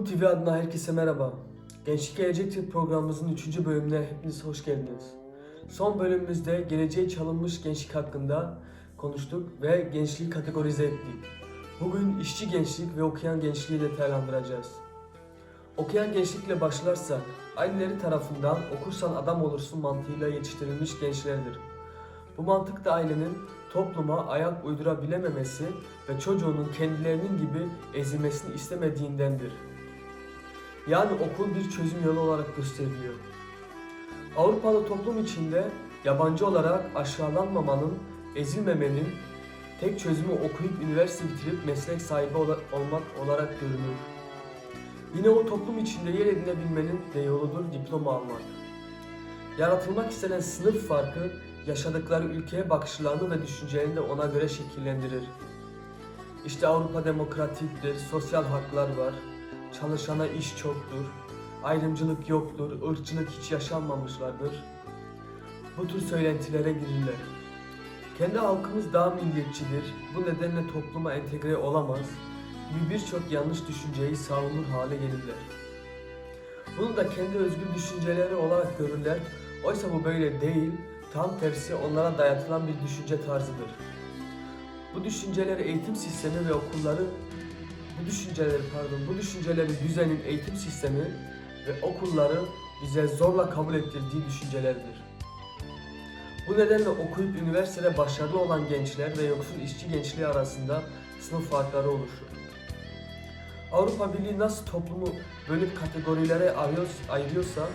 Umut TV adına herkese merhaba. Gençlik Gelecektir programımızın 3. bölümüne hepiniz hoş geldiniz. Son bölümümüzde geleceğe çalınmış gençlik hakkında konuştuk ve gençliği kategorize ettik. Bugün işçi gençlik ve okuyan gençliği detaylandıracağız. Okuyan gençlikle başlarsa aileleri tarafından okursan adam olursun mantığıyla yetiştirilmiş gençlerdir. Bu mantık da ailenin topluma ayak uydurabilememesi ve çocuğunun kendilerinin gibi ezilmesini istemediğindendir. Yani okul bir çözüm yolu olarak gösteriliyor. Avrupalı toplum içinde yabancı olarak aşağılanmamanın, ezilmemenin tek çözümü okuyup üniversite bitirip meslek sahibi olmak olarak görünür. Yine o toplum içinde yer edinebilmenin de yoludur diploma almak. Yaratılmak istenen sınıf farkı yaşadıkları ülkeye bakışlarını ve düşüncelerini de ona göre şekillendirir. İşte Avrupa demokratiktir, sosyal haklar var, çalışana iş çoktur, ayrımcılık yoktur, ırkçılık hiç yaşanmamışlardır. Bu tür söylentilere girirler. Kendi halkımız daha milliyetçidir, bu nedenle topluma entegre olamaz gibi birçok yanlış düşünceyi savunur hale gelirler. Bunu da kendi özgür düşünceleri olarak görürler. Oysa bu böyle değil, tam tersi onlara dayatılan bir düşünce tarzıdır. Bu düşünceleri eğitim sistemi ve okulları bu düşünceleri pardon bu düşünceleri düzenin eğitim sistemi ve okulları bize zorla kabul ettirdiği düşüncelerdir. Bu nedenle okuyup üniversitede başarılı olan gençler ve yoksul işçi gençliği arasında sınıf farkları oluşur. Avrupa Birliği nasıl toplumu bölüp kategorilere ayırıyor- ayırıyorsa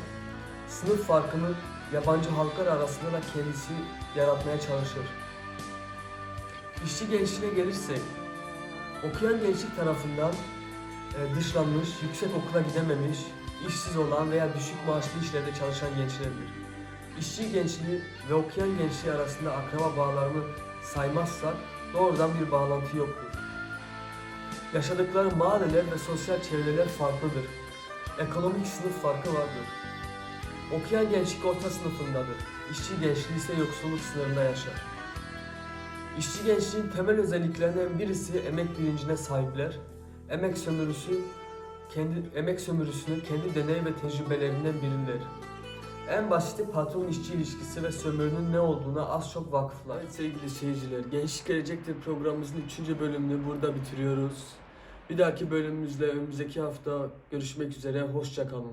sınıf farkını yabancı halklar arasında da kendisi yaratmaya çalışır. İşçi gençliğe gelirsek, okuyan gençlik tarafından e, dışlanmış, yüksek okula gidememiş, işsiz olan veya düşük maaşlı işlerde çalışan gençlerdir. İşçi gençliği ve okuyan gençliği arasında akraba bağlarını saymazsak doğrudan bir bağlantı yoktur. Yaşadıkları mahalleler ve sosyal çevreler farklıdır. Ekonomik sınıf farkı vardır. Okuyan gençlik orta sınıfındadır. İşçi gençliği ise yoksulluk sınırında yaşar. İşçi gençliğin temel özelliklerinden birisi emek bilincine sahipler. Emek sömürüsü kendi emek sömürüsünü kendi deney ve tecrübelerinden bilirler. En basiti patron işçi ilişkisi ve sömürünün ne olduğuna az çok vakıflar. Evet sevgili seyirciler, Gençlik Gelecektir programımızın 3. bölümünü burada bitiriyoruz. Bir dahaki bölümümüzde önümüzdeki hafta görüşmek üzere, hoşça kalın.